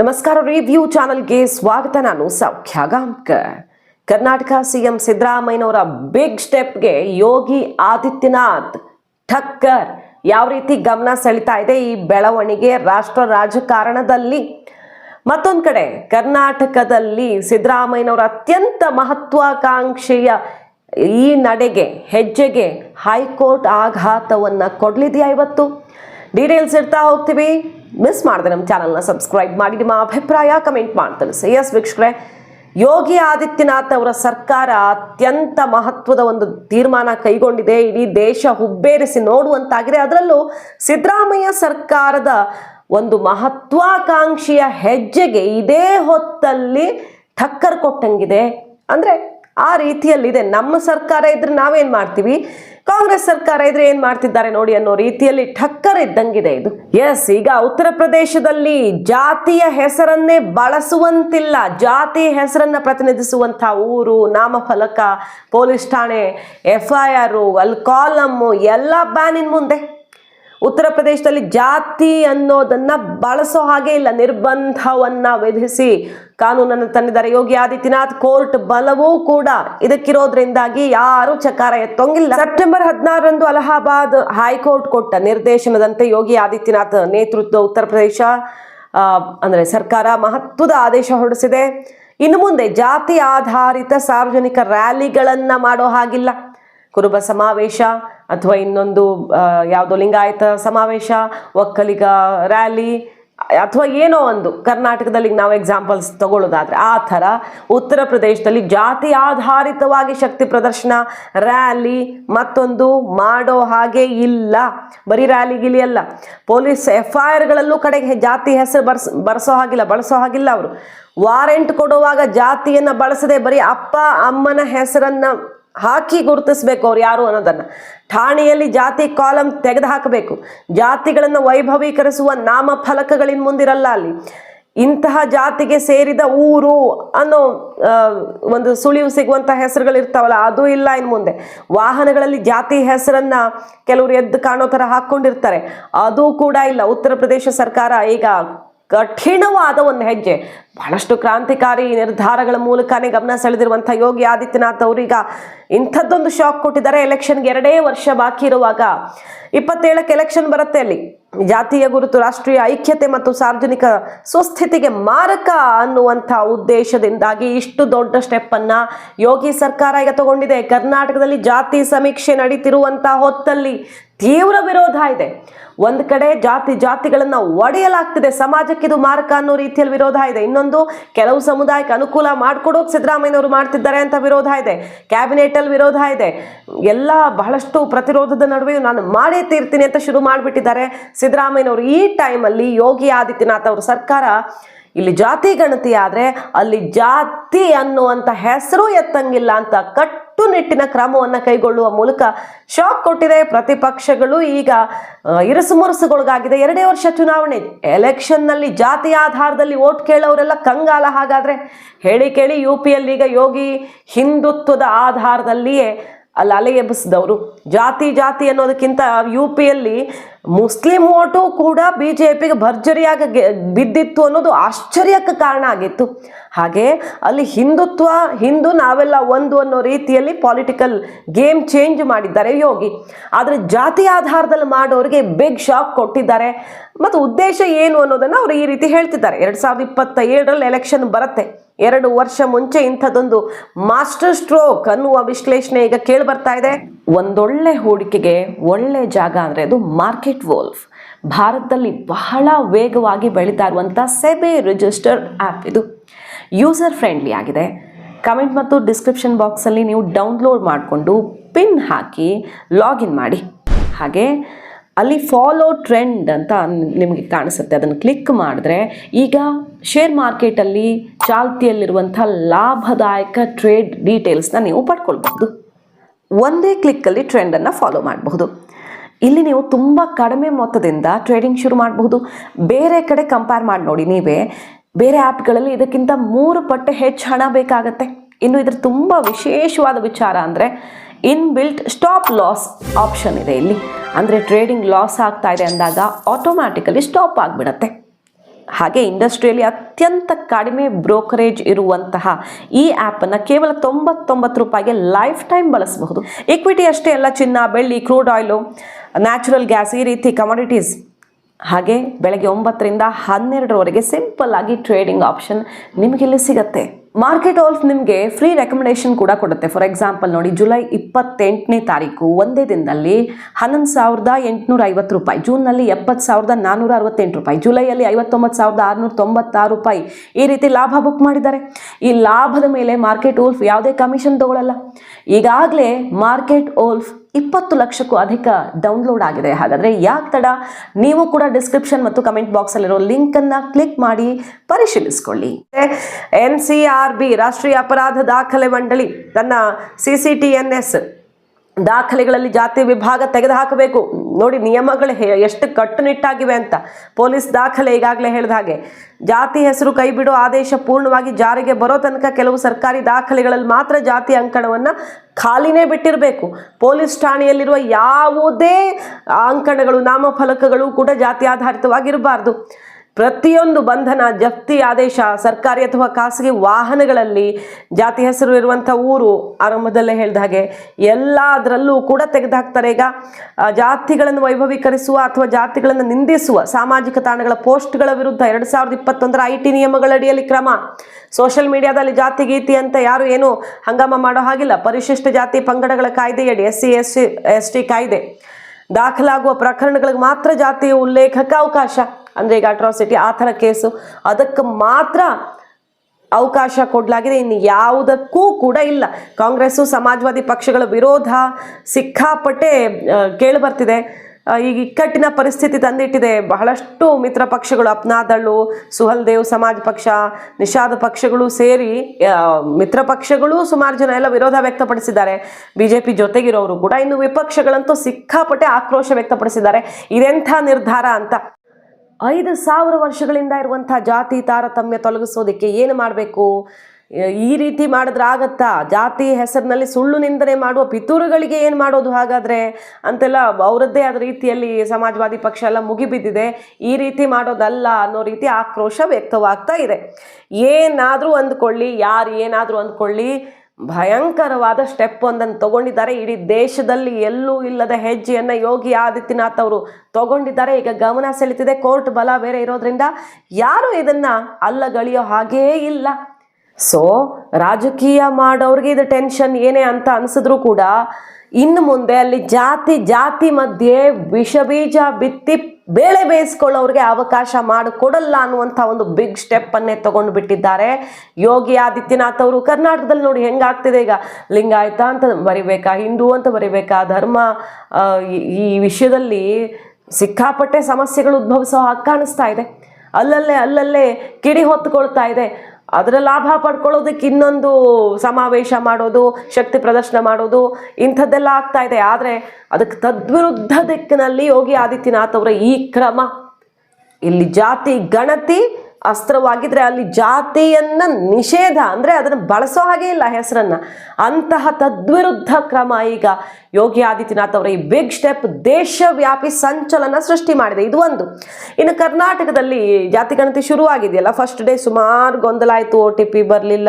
ನಮಸ್ಕಾರ ರಿವ್ಯೂ ಚಾನಲ್ಗೆ ಸ್ವಾಗತ. ನಾನು ಸೌಖ್ಯ ಗಾಂಕರ್ ಕರ್ನಾಟಕ ಸಿಎಂ ಸಿದ್ದರಾಮಯ್ಯನವರ ಬಿಗ್ ಸ್ಟೆಪ್ಗೆ ಯೋಗಿ ಆದಿತ್ಯನಾಥ್ ಠಕ್ಕರ್. ಯಾವ ರೀತಿ ಗಮನ ಸೆಳಿತಾ ಇದೆ ಈ ಬೆಳವಣಿಗೆ ರಾಷ್ಟ್ರ ರಾಜಕಾರಣದಲ್ಲಿ? ಮತ್ತೊಂದು ಕಡೆ ಕರ್ನಾಟಕದಲ್ಲಿ ಸಿದ್ದರಾಮಯ್ಯನವರ ಅತ್ಯಂತ ಮಹತ್ವಾಕಾಂಕ್ಷೆಯ ಈ ನಡೆಗೆ, ಹೆಜ್ಜೆಗೆ ಹೈಕೋರ್ಟ್ ಆಘಾತವನ್ನು ಕೊಡಲಿದೆಯಾ ಇವತ್ತು? ಡೀಟೇಲ್ಸ್ ಇರ್ತಾ ಹೋಗ್ತೀವಿ. ಮಿಸ್ ಮಾಡಿದೆ ನಮ್ಮ ಚಾನಲ್ನ ಸಬ್ಸ್ಕ್ರೈಬ್ ಮಾಡಿ, ನಿಮ್ಮ ಅಭಿಪ್ರಾಯ ಕಮೆಂಟ್ ಮಾಡಿ ತಿಳಿಸಿ. ಎಸ್ ವೀಕ್ಷಕರೇ, ಯೋಗಿ ಆದಿತ್ಯನಾಥ್ ಅವರ ಸರ್ಕಾರ ಅತ್ಯಂತ ಮಹತ್ವದ ಒಂದು ತೀರ್ಮಾನ ಕೈಗೊಂಡಿದೆ. ಇಡೀ ದೇಶ ಹುಬ್ಬೇರಿಸಿ ನೋಡುವಂತಾಗಿದೆ. ಅದರಲ್ಲೂ ಸಿದ್ದರಾಮಯ್ಯ ಸರ್ಕಾರದ ಒಂದು ಮಹತ್ವಾಕಾಂಕ್ಷಿಯ ಹೆಜ್ಜೆಗೆ ಇದೇ ಹೊತ್ತಲ್ಲಿ ಠಕ್ಕರ್ ಕೊಟ್ಟಂಗಿದೆ. ಅಂದರೆ ಆ ರೀತಿಯಲ್ಲಿದೆ. ನಮ್ಮ ಸರ್ಕಾರ ಇದ್ರೆ ನಾವೇನು ಮಾಡ್ತೀವಿ? ಕಾಂಗ್ರೆಸ್ ಸರ್ಕಾರ ಇದ್ರೆ ಏನ್ ಮಾಡ್ತಿದ್ದಾರೆ ನೋಡಿ ಅನ್ನೋ ರೀತಿಯಲ್ಲಿ ಠಕ್ಕರ್ ಇದ್ದಂಗಿದೆ ಇದು. ಎಸ್ ಈಗ ಉತ್ತರ ಪ್ರದೇಶದಲ್ಲಿ ಜಾತಿಯ ಹೆಸರನ್ನೇ ಬಳಸುವಂತಿಲ್ಲ. ಜಾತಿ ಹೆಸರನ್ನ ಪ್ರತಿನಿಧಿಸುವಂತಹ ಊರು, ನಾಮಫಲಕ, ಪೊಲೀಸ್ ಠಾಣೆ ಎಫ್ ಐ ಆರ್ ಅಲ್ಲಿ ಕಾಲಮ್ಮು ಎಲ್ಲ ಬ್ಯಾನಿನ್ ಮುಂದೆ. ಉತ್ತರ ಪ್ರದೇಶದಲ್ಲಿ ಜಾತಿ ಅನ್ನೋದನ್ನ ಬಳಸೋ ಹಾಗೆ ಇಲ್ಲ. ನಿರ್ಬಂಧವನ್ನ ವಿಧಿಸಿ ಕಾನೂನನ್ನು ತಂದಿದ್ದಾರೆ. ಯೋಗಿ ಆದಿತ್ಯನಾಥ್, ಕೋರ್ಟ್ ಬಲವೂ ಕೂಡ ಇದಕ್ಕಿರೋದ್ರಿಂದಾಗಿ ಯಾರು ಚಕಾರ ಎತ್ತೋಂಗಿಲ್ಲ. ಸೆಪ್ಟೆಂಬರ್ ಹದಿನಾರರಂದು ಅಲಹಾಬಾದ್ ಹೈಕೋರ್ಟ್ ಕೊಟ್ಟ ನಿರ್ದೇಶನದಂತೆ ಯೋಗಿ ಆದಿತ್ಯನಾಥ್ ನೇತೃತ್ವ ಉತ್ತರ ಪ್ರದೇಶ ಅಂದ್ರೆ ಸರ್ಕಾರ ಮಹತ್ವದ ಆದೇಶ ಹೊರಡಿಸಿದೆ. ಇನ್ನು ಮುಂದೆ ಜಾತಿ ಆಧಾರಿತ ಸಾರ್ವಜನಿಕ ರ್ಯಾಲಿಗಳನ್ನ ಮಾಡೋ ಹಾಗಿಲ್ಲ. ಕುರುಬ ಸಮಾವೇಶ ಅಥವಾ ಇನ್ನೊಂದು ಯಾವುದೋ ಲಿಂಗಾಯತ ಸಮಾವೇಶ, ಒಕ್ಕಲಿಗ ರ್ಯಾಲಿ, ಅಥವಾ ಏನೋ ಒಂದು. ಕರ್ನಾಟಕದಲ್ಲಿ ನಾವು ಎಕ್ಸಾಂಪಲ್ಸ್ ತಗೊಳ್ಳೋದಾದ್ರೆ ಆ ಥರ ಉತ್ತರ ಪ್ರದೇಶದಲ್ಲಿ ಜಾತಿ ಆಧಾರಿತವಾಗಿ ಶಕ್ತಿ ಪ್ರದರ್ಶನ, ರ್ಯಾಲಿ, ಮತ್ತೊಂದು ಮಾಡೋ ಹಾಗೆ ಇಲ್ಲ. ಬರೀ ರ್ಯಾಲಿ ಗಿಲಿ ಅಲ್ಲ. ಪೊಲೀಸ್ ಎಫ್ ಐ ಆರ್ಗಳಲ್ಲೂ ಕಡೆಗೆ ಜಾತಿ ಹೆಸರು ಬರ್ಸ್, ಬರ್ಸೋ ಹಾಗಿಲ್ಲ, ಬಳಸೋ ಹಾಗಿಲ್ಲ ಅವರು. ವಾರೆಂಟ್ ಕೊಡುವಾಗ ಜಾತಿಯನ್ನು ಬಳಸದೆ ಬರೀ ಅಪ್ಪ, ಅಮ್ಮನ ಹೆಸರನ್ನ ಹಾಕಿ ಗುರುತಿಸ್ಬೇಕು ಅವ್ರು ಯಾರು ಅನ್ನೋದನ್ನ. ಠಾಣೆಯಲ್ಲಿ ಜಾತಿ ಕಾಲಂ ತೆಗೆದು ಹಾಕಬೇಕು ಜಾತಿಗಳನ್ನು ವೈಭವೀಕರಿಸುವ ನಾಮಫಲಕಗಳಿನ್ ಮುಂದಿರಲ್ಲ ಅಲ್ಲಿ. ಇಂತಹ ಜಾತಿಗೆ ಸೇರಿದ ಊರು ಅನ್ನೋ ಒಂದು ಸುಳಿವು ಹೆಸರುಗಳು ಇರ್ತಾವಲ್ಲ ಅದು ಇಲ್ಲ ಇನ್ ಮುಂದೆ. ವಾಹನಗಳಲ್ಲಿ ಜಾತಿ ಹೆಸರನ್ನ ಕೆಲವರು ಎದ್ದು ಕಾಣೋ ತರ ಹಾಕೊಂಡಿರ್ತಾರೆ. ಅದು ಕೂಡ ಇಲ್ಲ. ಉತ್ತರ ಪ್ರದೇಶ ಸರ್ಕಾರ ಈಗ ಕಠಿಣವಾದ ಒಂದು ಹೆಜ್ಜೆ. ಬಹಳಷ್ಟು ಕ್ರಾಂತಿಕಾರಿ ನಿರ್ಧಾರಗಳ ಮೂಲಕನೇ ಗಮನ ಸೆಳೆದಿರುವಂಥ ಯೋಗಿ ಆದಿತ್ಯನಾಥ್ ಅವರೀಗ ಇಂಥದ್ದೊಂದು ಶಾಕ್ ಕೊಟ್ಟಿದ್ದಾರೆ. ಎಲೆಕ್ಷನ್ಗೆ ಎರಡೇ ವರ್ಷ ಬಾಕಿ ಇರುವಾಗ ಇಪ್ಪತ್ತೇಳಕ್ಕೆ ಎಲೆಕ್ಷನ್ ಬರುತ್ತೆ ಅಲ್ಲಿ. ಜಾತಿಯ ಗುರುತು, ರಾಷ್ಟ್ರೀಯ ಐಕ್ಯತೆ ಮತ್ತು ಸಾರ್ವಜನಿಕ ಸುಸ್ಥಿತಿಗೆ ಮಾರಕ ಅನ್ನುವಂಥ ಉದ್ದೇಶದಿಂದಾಗಿ ಇಷ್ಟು ದೊಡ್ಡ ಸ್ಟೆಪ್ ಅನ್ನ ಯೋಗಿ ಸರ್ಕಾರ ಈಗ ತಗೊಂಡಿದೆ. ಕರ್ನಾಟಕದಲ್ಲಿ ಜಾತಿ ಸಮೀಕ್ಷೆ ನಡೀತಿರುವಂಥ ಹೊತ್ತಲ್ಲಿ ತೀವ್ರ ವಿರೋಧ ಇದೆ. ಒಂದ್ ಕಡೆ ಜಾತಿ ಜಾತಿಗಳನ್ನ ಒಡೆಯಲಾಗ್ತಿದೆ. ಸಮಾಜಕ್ಕೆ ಇದು ಮಾರಕ ಅನ್ನೋ ರೀತಿಯಲ್ಲಿ ವಿರೋಧ ಇದೆ. ಇನ್ನೊಂದು ಕೆಲವು ಸಮುದಾಯಕ್ಕೆ ಅನುಕೂಲ ಮಾಡಿಕೊಡೋಕೆ ಸಿದ್ದರಾಮಯ್ಯನವರು ಮಾಡ್ತಿದ್ದಾರೆ ಅಂತ ವಿರೋಧ ಇದೆ. ಕ್ಯಾಬಿನೆಟ್ ಅಲ್ಲಿ ವಿರೋಧ ಇದೆ. ಎಲ್ಲ ಬಹಳಷ್ಟು ಪ್ರತಿರೋಧದ ನಡುವೆಯೂ ನಾನು ಮಾಡೇ ತೀರ್ತೀನಿ ಅಂತ ಶುರು ಮಾಡಿಬಿಟ್ಟಿದ್ದಾರೆ ಸಿದ್ದರಾಮಯ್ಯನವರು. ಈ ಟೈಮಲ್ಲಿ ಯೋಗಿ ಆದಿತ್ಯನಾಥ್ ಅವರು ಸರ್ಕಾರ ಇಲ್ಲಿ ಜಾತಿ ಗಣತಿ ಆದ್ರೆ ಅಲ್ಲಿ ಜಾತಿ ಅನ್ನುವಂಥ ಹೆಸರು ಎತ್ತಂಗಿಲ್ಲ ಅಂತ ಕಟ್ಟುನಿಟ್ಟಿನ ಕ್ರಮವನ್ನು ಕೈಗೊಳ್ಳುವ ಮೂಲಕ ಶಾಕ್ ಕೊಟ್ಟಿದೆ ಪ್ರತಿಪಕ್ಷಗಳು. ಈಗ ಇರುಸುಮುರುಸುಗೊಳಗಾಗಿದೆ. ಎರಡೇ ವರ್ಷ ಚುನಾವಣೆ. ಎಲೆಕ್ಷನ್ನಲ್ಲಿ ಜಾತಿ ಆಧಾರದಲ್ಲಿ ಓಟ್ ಕೇಳೋರೆಲ್ಲ ಕಂಗಾಲ. ಹಾಗಾದ್ರೆ ಹೇಳಿ ಕೇಳಿ ಯು ಪಿಯಲ್ಲಿ ಈಗ ಯೋಗಿ ಹಿಂದುತ್ವದ ಆಧಾರದಲ್ಲಿಯೇ ಅಲ್ಲಿ ಅಲೆ ಎಬ್ಬಿಸಿದವರು ಜಾತಿ ಜಾತಿ ಅನ್ನೋದಕ್ಕಿಂತ ಯು ಪಿಯಲ್ಲಿ ಮುಸ್ಲಿಂ ಓಟು ಕೂಡ ಬಿ ಜೆ ಪಿಗೆ ಭರ್ಜರಿಯಾಗಿ ಬಿದ್ದಿತ್ತು ಅನ್ನೋದು ಆಶ್ಚರ್ಯಕ್ಕೆ ಕಾರಣ ಆಗಿತ್ತು. ಹಾಗೆ ಅಲ್ಲಿ ಹಿಂದುತ್ವ, ಹಿಂದೂ ನಾವೆಲ್ಲ ಒಂದು ಅನ್ನೋ ರೀತಿಯಲ್ಲಿ ಪಾಲಿಟಿಕಲ್ ಗೇಮ್ ಚೇಂಜ್ ಮಾಡಿದ್ದಾರೆ. ಯೋಗಿ, ಆದರೆ ಜಾತಿ ಆಧಾರದಲ್ಲಿ ಮಾಡೋರಿಗೆ ಬಿಗ್ ಶಾಕ್ ಕೊಟ್ಟಿದ್ದಾರೆ. ಮತ್ತು ಉದ್ದೇಶ ಏನು ಅನ್ನೋದನ್ನು ಅವರು ಈ ರೀತಿ ಹೇಳ್ತಿದ್ದಾರೆ. ಎರಡು ಸಾವಿರದ ಇಪ್ಪತ್ತ ಎಲೆಕ್ಷನ್ ಬರುತ್ತೆ. ಎರಡು ವರ್ಷ ಮುಂಚೆ ಇಂಥದ್ದೊಂದು ಮಾಸ್ಟರ್ ಸ್ಟ್ರೋಕ್ ಅನ್ನುವ ವಿಶ್ಲೇಷಣೆ ಈಗ ಕೇಳಿ ಬರ್ತಾ ಇದೆ. ಒಂದೊಳ್ಳೆ ಹೂಡಿಕೆಗೆ ಒಳ್ಳೆ ಜಾಗ ಅಂದರೆ ಅದು ಮಾರ್ಕೆಟ್ ವೋಲ್ಫ್. ಭಾರತದಲ್ಲಿ ಬಹಳ ವೇಗವಾಗಿ ಬೆಳೀತಾ ಇರುವಂಥ ಸೆಬೆ ರಿಜಿಸ್ಟರ್ ಆ್ಯಪ್ ಇದು. ಯೂಸರ್ ಫ್ರೆಂಡ್ಲಿ ಆಗಿದೆ. ಕಮೆಂಟ್ ಮತ್ತು ಡಿಸ್ಕ್ರಿಪ್ಷನ್ ಬಾಕ್ಸಲ್ಲಿ ನೀವು ಡೌನ್ಲೋಡ್ ಮಾಡಿಕೊಂಡು ಪಿನ್ ಹಾಕಿ ಲಾಗಿನ್ ಮಾಡಿ. ಹಾಗೆ ಅಲ್ಲಿ ಫಾಲೋ ಟ್ರೆಂಡ್ ಅಂತ ನಿಮಗೆ ಕಾಣಿಸುತ್ತೆ. ಅದನ್ನು ಕ್ಲಿಕ್ ಮಾಡಿದ್ರೆ ಈಗ ಶೇರ್ ಮಾರ್ಕೆಟಲ್ಲಿ ಚಾಲ್ತಿಯಲ್ಲಿರುವಂಥ ಲಾಭದಾಯಕ ಟ್ರೇಡ್ ಡೀಟೇಲ್ಸ್ನ ನೀವು ಪಡ್ಕೊಳ್ಬಹುದು. ಒಂದೇ ಕ್ಲಿಕ್ಕಲ್ಲಿ ಟ್ರೆಂಡನ್ನು ಫಾಲೋ ಮಾಡಬಹುದು. ಇಲ್ಲಿ ನೀವು ತುಂಬ ಕಡಿಮೆ ಮೊತ್ತದಿಂದ ಟ್ರೇಡಿಂಗ್ ಶುರು ಮಾಡಬಹುದು. ಬೇರೆ ಕಡೆ ಕಂಪೇರ್ ಮಾಡಿ ನೋಡಿ ನೀವೇ, ಬೇರೆ ಆ್ಯಪ್ಗಳಲ್ಲಿ ಇದಕ್ಕಿಂತ ಮೂರು ಪಟ್ಟು ಹೆಚ್ಚು ಹಣ ಬೇಕಾಗತ್ತೆ. ಇನ್ನು ಇದ್ರ ತುಂಬ ವಿಶೇಷವಾದ ವಿಚಾರ ಅಂದರೆ in built stop loss option ಇದೆ ಇಲ್ಲಿ. ಅಂದರೆ ಟ್ರೇಡಿಂಗ್ ಲಾಸ್ ಆಗ್ತಾ ಇದೆ ಅಂದಾಗ ಆಟೋಮ್ಯಾಟಿಕಲಿ ಸ್ಟಾಪ್ ಆಗಿಬಿಡತ್ತೆ. ಹಾಗೆ ಇಂಡಸ್ಟ್ರಿಯಲ್ಲಿ ಅತ್ಯಂತ ಕಡಿಮೆ ಬ್ರೋಕರೇಜ್ ಇರುವಂತಹ ಈ ಆ್ಯಪನ್ನು ಕೇವಲ ತೊಂಬತ್ತೊಂಬತ್ತು ರೂಪಾಯಿಗೆ ಲೈಫ್ ಟೈಮ್ ಬಳಸಬಹುದು. ಇಕ್ವಿಟಿ ಅಷ್ಟೇ ಅಲ್ಲ, ಚಿನ್ನ, ಬೆಳ್ಳಿ ಕ್ರೂಡ್ ಆಯಿಲು ನ್ಯಾಚುರಲ್ ಗ್ಯಾಸ್ ಈ ರೀತಿ ಕಮಾಡಿಟೀಸ್ ಹಾಗೆ ಬೆಳಗ್ಗೆ ಒಂಬತ್ತರಿಂದ ಹನ್ನೆರಡರವರೆಗೆ ಸಿಂಪಲ್ ಆಗಿ ಟ್ರೇಡಿಂಗ್ ಆಪ್ಷನ್ ನಿಮಗಿಲ್ಲಿ ಸಿಗತ್ತೆ. ಮಾರ್ಕೆಟ್ ಆಲ್ಸ್ ನಿಮಗೆ ಫ್ರೀ ರೆಕಮೆಂಡೇಶನ್ ಕೂಡ ಕೊಡುತ್ತೆ. ಫಾರ್ ಎಕ್ಸಾಂಪಲ್ ನೋಡಿ ಜುಲೈ ಇಪ್ಪತ್ತೆಂಟನೇ ತಾರೀಕು, ಒಂದೇ ದಿನದಲ್ಲಿ ಹನ್ನೊಂದು ಸಾವಿರದ ಎಂಟುನೂರ ಐವತ್ತು ರೂಪಾಯಿ ಜೂನ್ನಲ್ಲಿ ಎಪ್ಪತ್ತು ಸಾವಿರದ ನಾನ್ನೂರ ಅರವತ್ತೆಂಟು ರೂಪಾಯಿ ಜುಲೈಯಲ್ಲಿ ಐವತ್ತೊಂಬತ್ತು ಸಾವಿರದ ಆರುನೂರ ತೊಂಬತ್ತಾರು ರೂಪಾಯಿ ಈ ರೀತಿ ಲಾಭ ಬುಕ್ ಮಾಡಿದ್ದಾರೆ. ಈ ಲಾಭದ ಮೇಲೆ ಮಾರ್ಕೆಟ್ ಓಲ್ಫ್ ಯಾವುದೇ ಕಮಿಷನ್ ತಗೊಳ್ಳಲ್ಲ ಈಗಾಗಲೇ ಮಾರ್ಕೆಟ್ ಓಲ್ಫ್ ಇಪ್ಪತ್ತು ಲಕ್ಷಕ್ಕೂ ಅಧಿಕ ಡೌನ್ಲೋಡ್ ಆಗಿದೆ. ಹಾಗಾದರೆ ಯಾಕೆ ತಡ? ನೀವು ಕೂಡ ಡಿಸ್ಕ್ರಿಪ್ಷನ್ ಮತ್ತು ಕಮೆಂಟ್ ಬಾಕ್ಸಲ್ಲಿರೋ ಲಿಂಕನ್ನು ಕ್ಲಿಕ್ ಮಾಡಿ ಪರಿಶೀಲಿಸಿಕೊಳ್ಳಿ. ಎನ್ ಸಿ ಆರ್ ಬಿ ರಾಷ್ಟ್ರೀಯ ಅಪರಾಧ ದಾಖಲೆ ಮಂಡಳಿ ತನ್ನ C C T N S. ದಾಖಲೆಗಳಲ್ಲಿ ಜಾತಿ ವಿಭಾಗ ತೆಗೆದುಹಾಕಬೇಕು. ನೋಡಿ, ನಿಯಮಗಳು ಎಷ್ಟು ಕಟ್ಟುನಿಟ್ಟಾಗಿವೆ ಅಂತ. ಪೊಲೀಸ್ ದಾಖಲೆ ಈಗಾಗಲೇ ಹೇಳಿದ ಹಾಗೆ, ಜಾತಿ ಹೆಸರು ಕೈಬಿಡೋ ಆದೇಶ ಪೂರ್ಣವಾಗಿ ಜಾರಿಗೆ ಬರೋ ತನಕ ಕೆಲವು ಸರ್ಕಾರಿ ದಾಖಲೆಗಳಲ್ಲಿ ಮಾತ್ರ ಜಾತಿ ಅಂಕಣವನ್ನು ಖಾಲಿನೇ ಬಿಟ್ಟಿರಬೇಕು. ಪೊಲೀಸ್ ಠಾಣೆಯಲ್ಲಿರುವ ಯಾವುದೇ ಅಂಕಣಗಳು, ನಾಮಫಲಕಗಳು ಕೂಡ ಜಾತಿ ಆಧಾರಿತವಾಗಿರಬಾರ್ದು. ಪ್ರತಿಯೊಂದು ಬಂಧನ, ಜಪ್ತಿ ಆದೇಶ, ಸರ್ಕಾರಿ ಅಥವಾ ಖಾಸಗಿ ವಾಹನಗಳಲ್ಲಿ ಜಾತಿ ಹೆಸರು ಇರುವಂಥ ಊರು ಆರಂಭದಲ್ಲೇ ಹೇಳಿದ ಹಾಗೆ ಎಲ್ಲದರಲ್ಲೂ ಕೂಡ ತೆಗೆದುಹಾಕ್ತಾರೆ. ಈಗ ಜಾತಿಗಳನ್ನು ವೈಭವೀಕರಿಸುವ ಅಥವಾ ಜಾತಿಗಳನ್ನು ನಿಂದಿಸುವ ಸಾಮಾಜಿಕ ತಾಣಗಳ ಪೋಸ್ಟ್ಗಳ ವಿರುದ್ಧ ಎರಡು ಸಾವಿರದ ಇಪ್ಪತ್ತೊಂದರ ಐ ಟಿ ನಿಯಮಗಳಡಿಯಲ್ಲಿ ಕ್ರಮ. ಸೋಷಿಯಲ್ ಮೀಡಿಯಾದಲ್ಲಿ ಜಾತಿ, ಗೀತಿ ಅಂತ ಯಾರು ಏನು ಹಂಗಾಮ ಮಾಡೋ ಹಾಗಿಲ್ಲ. ಪರಿಶಿಷ್ಟ ಜಾತಿ ಪಂಗಡಗಳ ಕಾಯ್ದೆಯಡಿ S C S C S T ಕಾಯ್ದೆ. ದಾಖಲಾಗುವ ಪ್ರಕರಣಗಳಿಗೆ ಮಾತ್ರ ಜಾತಿಯ ಉಲ್ಲೇಖಕ್ಕೆ ಅವಕಾಶ. ಅಂದರೆ ಈಗ ಅಟ್ರಾಸಿಟಿ ಆ ಥರ ಕೇಸು, ಅದಕ್ಕೆ ಮಾತ್ರ ಅವಕಾಶ ಕೊಡಲಾಗಿದೆ. ಇನ್ನು ಯಾವುದಕ್ಕೂ ಕೂಡ ಇಲ್ಲ. ಕಾಂಗ್ರೆಸ್ಸು, ಸಮಾಜವಾದಿ ಪಕ್ಷಗಳ ವಿರೋಧ ಸಿಕ್ಕಾಪಟ್ಟೆ ಕೇಳಿಬರ್ತಿದೆ ಈಗ ಇಕ್ಕಟ್ಟಿನ ಪರಿಸ್ಥಿತಿ ತಂದಿಟ್ಟಿದೆ. ಬಹಳಷ್ಟು ಮಿತ್ರ ಪಕ್ಷಗಳು, ಅಪ್ನಾದಳು ಸುಹಲ್ ದೇವ್ ಸಮಾಜ ಪಕ್ಷ, ನಿಷಾದ ಪಕ್ಷಗಳು ಸೇರಿ ಮಿತ್ರ ಪಕ್ಷಗಳು ಸುಮಾರು ಜನ ಎಲ್ಲ ವಿರೋಧ ವ್ಯಕ್ತಪಡಿಸಿದ್ದಾರೆ. ಬಿಜೆಪಿ ಜೊತೆಗಿರೋರು ಕೂಡ ಇನ್ನು ವಿಪಕ್ಷಗಳಂತೂ ಸಿಕ್ಕಾಪಟ್ಟೆ ಆಕ್ರೋಶ ವ್ಯಕ್ತಪಡಿಸಿದ್ದಾರೆ. ಇದೆಂಥ ನಿರ್ಧಾರ ಅಂತ. ಐದು ಸಾವಿರ ವರ್ಷಗಳಿಂದ ಇರುವಂತಹ ಜಾತಿ, ತಾರತಮ್ಯ ತೊಲಗಿಸೋದಕ್ಕೆ ಏನು ಮಾಡಬೇಕು? ಈ ರೀತಿ ಮಾಡಿದ್ರೆ ಆಗತ್ತಾ? ಜಾತಿ ಹೆಸರಿನಲ್ಲಿ ಸುಳ್ಳು ನಿಂದನೆ ಮಾಡುವ ಪಿತೂರುಗಳಿಗೆ ಏನು ಮಾಡೋದು ಹಾಗಾದರೆ? ಅಂತೆಲ್ಲ ಅವರದ್ದೇ ಆದ ರೀತಿಯಲ್ಲಿ ಸಮಾಜವಾದಿ ಪಕ್ಷ ಎಲ್ಲ ಮುಗಿಬಿದ್ದಿದೆ. ಈ ರೀತಿ ಮಾಡೋದಲ್ಲ ಅನ್ನೋ ರೀತಿ ಆಕ್ರೋಶ ವ್ಯಕ್ತವಾಗ್ತಾ ಇದೆ. ಏನಾದರೂ ಅಂದ್ಕೊಳ್ಳಿ, ಯಾರು ಏನಾದರೂ ಅಂದ್ಕೊಳ್ಳಿ. ಭಯಂಕರವಾದ ಸ್ಟೆಪ್ ಒಂದನ್ನು ತಗೊಂಡಿದ್ದಾರೆ. ಇಡೀ ದೇಶದಲ್ಲಿ ಎಲ್ಲೂ ಇಲ್ಲದ ಹೆಜ್ಜೆಯನ್ನು ಯೋಗಿ ಆದಿತ್ಯನಾಥ್ ಅವರು ತಗೊಂಡಿದ್ದಾರೆ. ಈಗ ಗಮನ ಸೆಳೀತಿದೆ, ಕೋರ್ಟ್ ಬಲ ಬೇರೆ ಇರೋದ್ರಿಂದ ಯಾರು ಇದನ್ನು ಅಲ್ಲಗಳಿಯೋ ಹಾಗೇ ಇಲ್ಲ. ಸೊ ರಾಜಕೀಯ ಮಾಡೋರಿಗೆ ಇದು ಟೆನ್ಷನ್ ಏನೇ ಅಂತ ಅನಿಸಿದ್ರು ಕೂಡ ಇನ್ನು ಮುಂದೆ ಅಲ್ಲಿ ಜಾತಿ ಜಾತಿ ಮಧ್ಯೆ ವಿಷ ಬೀಜ ಬಿತ್ತಿ ಬೇಳೆ ಬೇಯಿಸ್ಕೊಳ್ಳೋರಿಗೆ ಅವಕಾಶ ಮಾಡಿಕೊಡಲ್ಲ ಅನ್ನುವಂಥ ಒಂದು ಬಿಗ್ ಸ್ಟೆಪ್ ಅನ್ನೇ ತಗೊಂಡು ಬಿಟ್ಟಿದ್ದಾರೆ ಯೋಗಿ ಆದಿತ್ಯನಾಥ್ ಅವರು ಕರ್ನಾಟಕದಲ್ಲಿ ನೋಡಿ ಹೆಂಗಾಗ್ತಿದೆ ಈಗ. ಲಿಂಗಾಯತ ಅಂತ ಬರಿಬೇಕಾ, ಹಿಂದೂ ಅಂತ ಬರಿಬೇಕಾ, ಧರ್ಮ ಈ ವಿಷಯದಲ್ಲಿ ಸಿಕ್ಕಾಪಟ್ಟೆ ಸಮಸ್ಯೆಗಳು ಉದ್ಭವಿಸೋ ಹಾಗೆ ಕಾಣಿಸ್ತಾ ಇದೆ. ಅಲ್ಲಲ್ಲೇ ಅಲ್ಲಲ್ಲೇ ಕಿಡಿ ಹೊತ್ತುಕೊಳ್ತಾ ಇದೆ. ಅದರ ಲಾಭ ಪಡ್ಕೊಳ್ಳೋದಕ್ಕೆ ಇನ್ನೊಂದು ಸಮಾವೇಶ ಮಾಡೋದು, ಶಕ್ತಿ ಪ್ರದರ್ಶನ ಮಾಡೋದು, ಇಂಥದ್ದೆಲ್ಲ ಆಗ್ತಾ ಇದೆ. ಆದರೆ ಅದಕ್ಕೆ ತದ್ವಿರುದ್ಧ ದಿಕ್ಕಿನಲ್ಲಿ ಯೋಗಿ ಆದಿತ್ಯನಾಥ್ ಅವರ ಈ ಕ್ರಮ. ಇಲ್ಲಿ ಜಾತಿ, ಗಣತಿ ಅಸ್ತ್ರವಾಗಿದ್ರೆ ಅಲ್ಲಿ ಜಾತಿಯನ್ನ ನಿಷೇಧ ಅಂದ್ರೆ ಅದನ್ನು ಬಳಸೋ ಹಾಗೆ ಇಲ್ಲ ಹೆಸರನ್ನ. ಅಂತಹ ತದ್ವಿರುದ್ಧ ಕ್ರಮ ಈಗ ಯೋಗಿ ಆದಿತ್ಯನಾಥ್ ಅವರ ಈ ಬಿಗ್ ಸ್ಟೆಪ್ ದೇಶವ್ಯಾಪಿ ಸಂಚಲನ ಸೃಷ್ಟಿ ಮಾಡಿದೆ. ಇದು ಒಂದು. ಇನ್ನು ಕರ್ನಾಟಕದಲ್ಲಿ ಜಾತಿ ಗಣತಿ ಶುರು ಆಗಿದೆಯಲ್ಲ ಫಸ್ಟ್ ಡೇ ಸುಮಾರು ಗೊಂದಲ ಆಯಿತು. ಓ ಟಿ ಪಿ ಬರಲಿಲ್ಲ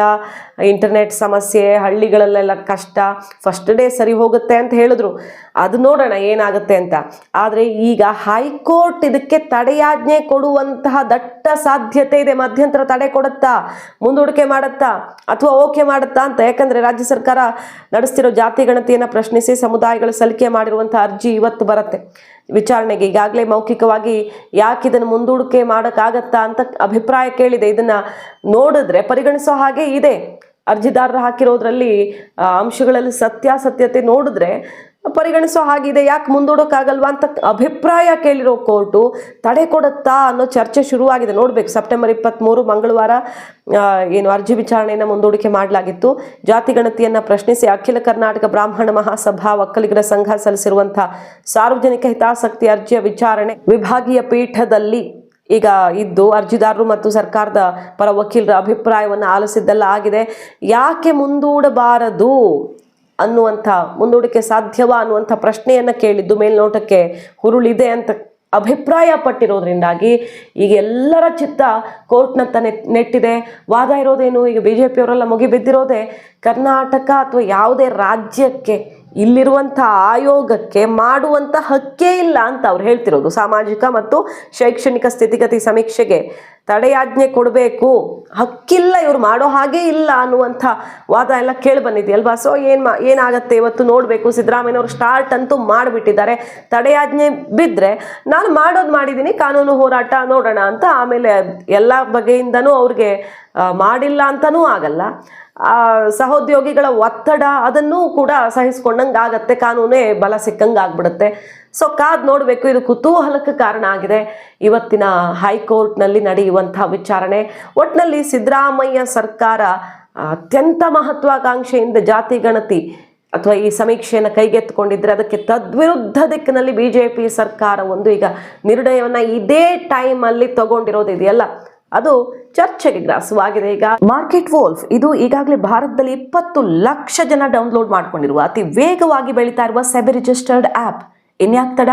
ಇಂಟರ್ನೆಟ್ ಸಮಸ್ಯೆ, ಹಳ್ಳಿಗಳಲ್ಲೆಲ್ಲ ಕಷ್ಟ. ಫಸ್ಟ್ ಡೇ ಸರಿ ಹೋಗುತ್ತೆ ಅಂತ ಹೇಳಿದ್ರು. ಅದು ನೋಡೋಣ ಏನಾಗುತ್ತೆ ಅಂತ. ಆದರೆ ಈಗ ಹೈಕೋರ್ಟ್ ಇದಕ್ಕೆ ತಡೆಯಾಜ್ಞೆ ಕೊಡುವಂತಹ ದಟ್ಟ ಸಾಧ್ಯತೆ ಇದೆ, ಮಧ್ಯಂತರ ತಡೆ ಕೊಡುತ್ತಾ, ಮುಂದೂಡಿಕೆ ಮಾಡುತ್ತಾ ಅಥವಾ ಓಕೆ ಮಾಡುತ್ತಾ ಅಂತ? ಯಾಕಂದ್ರೆ ರಾಜ್ಯ ಸರ್ಕಾರ ನಡೆಸ್ತಿರೋ ಜಾತಿ ಗಣತಿಯನ್ನು ಪ್ರಶ್ನಿಸಿ ಸಮುದಾಯಗಳು ಸಲ್ಲಿಕೆ ಮಾಡಿರುವಂತಹ ಅರ್ಜಿ ಇವತ್ತು ಬರುತ್ತೆ. ವಿಚಾರಣೆಗೆ ಈಗಾಗಲೇ ಮೌಖಿಕವಾಗಿ ಯಾಕೆ ಇದನ್ನು ಮುಂದೂಡಿಕೆ ಮಾಡೋಕ್ಕಾಗತ್ತಾ ಅಂತ ಅಭಿಪ್ರಾಯ ಕೇಳಿದೆ. ಇದನ್ನ ನೋಡಿದ್ರೆ ಪರಿಗಣಿಸೋ ಹಾಗೆ ಇದೆ. ಅರ್ಜಿದಾರರು ಹಾಕಿರೋದ್ರಲ್ಲಿ ಅಂಶಗಳಲ್ಲಿ ಸತ್ಯಾಸತ್ಯತೆ ನೋಡಿದ್ರೆ ಪರಿಗಣಿಸೋ ಹಾಗಿದೆ, ಯಾಕೆ ಮುಂದೂಡೋಕ್ಕಾಗಲ್ವಾ ಅಂತ ಅಭಿಪ್ರಾಯ ಕೇಳಿರೋ ಕೋರ್ಟು ತಡೆ ಕೊಡುತ್ತಾ ಅನ್ನೋ ಚರ್ಚೆ ಶುರುವಾಗಿದೆ. ನೋಡಬೇಕು, ಸೆಪ್ಟೆಂಬರ್ ಇಪ್ಪತ್ತ್ಮೂರು ಮಂಗಳವಾರ ಏನು ಅರ್ಜಿ ವಿಚಾರಣೆಯನ್ನು ಮುಂದೂಡಿಕೆ ಮಾಡಲಾಗಿತ್ತು. ಜಾತಿ ಗಣತಿಯನ್ನು ಪ್ರಶ್ನಿಸಿ ಅಖಿಲ ಕರ್ನಾಟಕ ಬ್ರಾಹ್ಮಣ ಮಹಾಸಭಾ ಒಕ್ಕಲಿಗರ ಸಂಘ ಸಲ್ಲಿಸಿರುವಂಥ ಸಾರ್ವಜನಿಕ ಹಿತಾಸಕ್ತಿ ಅರ್ಜಿಯ ವಿಚಾರಣೆ ವಿಭಾಗೀಯ ಪೀಠದಲ್ಲಿ ಈಗ ಇದ್ದು ಅರ್ಜಿದಾರರು ಮತ್ತು ಸರ್ಕಾರದ ಪರ ವಕೀಲರ ಅಭಿಪ್ರಾಯವನ್ನು ಆಲಿಸಿದ್ದೆಲ್ಲ ಆಗಿದೆ. ಯಾಕೆ ಮುಂದೂಡಬಾರದು? ಅನ್ನುವಂಥ ಮುಂದೂಡಿಕೆ ಸಾಧ್ಯವಾ ಅನ್ನುವಂಥ ಪ್ರಶ್ನೆಯನ್ನು ಕೇಳಿದ್ದು ಮೇಲ್ನೋಟಕ್ಕೆ ಹುರುಳಿದೆ ಅಂತ ಅಭಿಪ್ರಾಯ ಪಟ್ಟಿರೋದ್ರಿಂದಾಗಿ ಈಗ ಎಲ್ಲರ ಚಿತ್ತ ಕೋರ್ಟ್ನತ್ತ ನೆಟ್, ನೆಟ್ಟಿದೆ. ವಾದ ಇರೋದೇನು? ಈಗ ಬಿ ಜೆ ಪಿಯವರೆಲ್ಲ ಮುಗಿಬಿದ್ದಿರೋದೇ ಕರ್ನಾಟಕ ಅಥವಾ ಯಾವುದೇ ರಾಜ್ಯಕ್ಕೆ ಇಲ್ಲಿರುವಂಥ ಆಯೋಗಕ್ಕೆ ಮಾಡುವಂಥ ಹಕ್ಕೇ ಇಲ್ಲ ಅಂತ ಅವ್ರು ಹೇಳ್ತಿರೋದು. ಸಾಮಾಜಿಕ ಮತ್ತು ಶೈಕ್ಷಣಿಕ ಸ್ಥಿತಿಗತಿ ಸಮೀಕ್ಷೆಗೆ ತಡೆಯಾಜ್ಞೆ ಕೊಡಬೇಕು. ಹಕ್ಕಿಲ್ಲ ಇವ್ರು ಮಾಡೋ ಹಾಗೆ ಇಲ್ಲ ಅನ್ನುವಂಥ ವಾದ ಎಲ್ಲ ಕೇಳಿ ಬಂದಿದೆಯಲ್ವಾ? ಸೊ ಏನು ಮಾ, ಏನಾಗತ್ತೆ ಇವತ್ತು ನೋಡಬೇಕು. ಸಿದ್ದರಾಮಯ್ಯನವರು ಸ್ಟಾರ್ಟ್ ಅಂತೂ ಮಾಡಿಬಿಟ್ಟಿದ್ದಾರೆ. ತಡೆಯಾಜ್ಞೆ ಬಿದ್ದರೆ ನಾನು ಮಾಡೋದು ಮಾಡಿದ್ದೀನಿ ಕಾನೂನು ಹೋರಾಟ ನೋಡೋಣ ಅಂತ. ಆಮೇಲೆ ಎಲ್ಲ ಬಗೆಯಿಂದನೂ ಅವ್ರಿಗೆ ಮಾಡಿಲ್ಲ ಅಂತನೂ ಆಗಲ್ಲ. ಸಹೋದ್ಯೋಗಿಗಳ ಒತ್ತಡ ಅದನ್ನೂ ಕೂಡ ಸಹಿಸ್ಕೊಂಡಂಗೆ ಆಗತ್ತೆ ಕಾನೂನೇ ಬಲ ಸಿಕ್ಕಂಗೆ ಆಗ್ಬಿಡುತ್ತೆ ಸೊ ಕಾದ್ ನೋಡಬೇಕು, ಇದು ಕುತೂಹಲಕ್ಕೆ ಕಾರಣ ಆಗಿದೆ. ಇವತ್ತಿನ ಹೈಕೋರ್ಟ್ನಲ್ಲಿ ನಡೆಯುವಂತಹ ವಿಚಾರಣೆ ಒಟ್ಟಿನಲ್ಲಿ ಸಿದ್ದರಾಮಯ್ಯ ಸರ್ಕಾರ ಅತ್ಯಂತ ಮಹತ್ವಾಕಾಂಕ್ಷೆಯಿಂದ ಜಾತಿ ಗಣತಿ ಅಥವಾ ಈ ಸಮೀಕ್ಷೆಯನ್ನು ಕೈಗೆತ್ತಿಕೊಂಡಿದ್ರೆ ಅದಕ್ಕೆ ತದ್ವಿರುದ್ಧ ದಿಕ್ಕಿನಲ್ಲಿ ಬಿ ಜೆ ಪಿ ಸರ್ಕಾರ ಒಂದು ಈಗ ನಿರ್ಣಯವನ್ನು ಇದೇ ಟೈಮಲ್ಲಿ ತಗೊಂಡಿರೋದಿದೆಯಲ್ಲ. ಅದು ಚರ್ಚೆಗೆ ಗ್ರಾಸವಾಗಿದೆ. ಈಗ ಮಾರ್ಕೆಟ್ ವೋಲ್ಫ್ ಇದು ಈಗಾಗಲೇ ಭಾರತದಲ್ಲಿ ಇಪ್ಪತ್ತು ಲಕ್ಷ ಜನ ಡೌನ್ಲೋಡ್ ಮಾಡ್ಕೊಂಡಿರುವ ಅತಿ ವೇಗವಾಗಿ ಬೆಳೀತಾ ಇರುವ ಸೆಬಿ ರಿಜಿಸ್ಟರ್ಡ್ ಆ್ಯಪ್ ಇನ್ಯಾಕ್ ತಡ?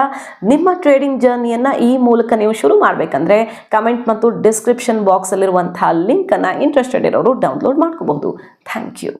ನಿಮ್ಮ ಟ್ರೇಡಿಂಗ್ ಜರ್ನಿಯನ್ನ ಈ ಮೂಲಕ ನೀವು ಶುರು ಮಾಡಬೇಕಂದ್ರೆ ಕಮೆಂಟ್ ಮತ್ತು ಡಿಸ್ಕ್ರಿಪ್ಷನ್ ಬಾಕ್ಸಲ್ಲಿರುವಂತಹ ಲಿಂಕನ್ನು ಇಂಟ್ರೆಸ್ಟೆಡ್ ಇರೋರು ಡೌನ್ಲೋಡ್ ಮಾಡ್ಕೋಬಹುದು ಥ್ಯಾಂಕ್ ಯು